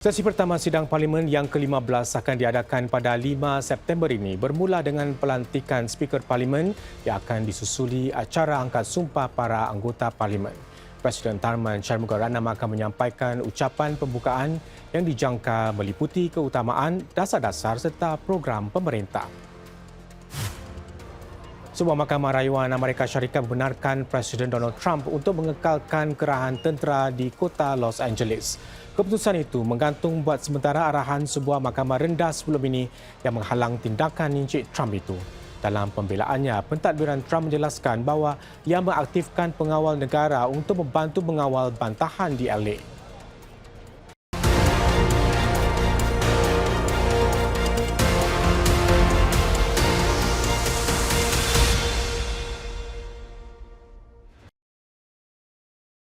Sesi pertama sidang parlimen yang ke-15 akan diadakan pada 5 September ini bermula dengan pelantikan speaker parlimen yang akan disusuli acara angkat sumpah para anggota parlimen. Presiden Tharman Shanmugaratnam akan menyampaikan ucapan pembukaan yang dijangka meliputi keutamaan dasar-dasar serta program pemerintah. Sebuah mahkamah rayuan Amerika Syarikat membenarkan Presiden Donald Trump untuk mengekalkan kerahan tentera di kota Los Angeles. Keputusan itu menggantung buat sementara arahan sebuah mahkamah rendah sebelum ini yang menghalang tindakan Encik Trump itu. Dalam pembelaannya, pentadbiran Trump menjelaskan bahawa ia mengaktifkan pengawal negara untuk membantu mengawal bantahan di LA.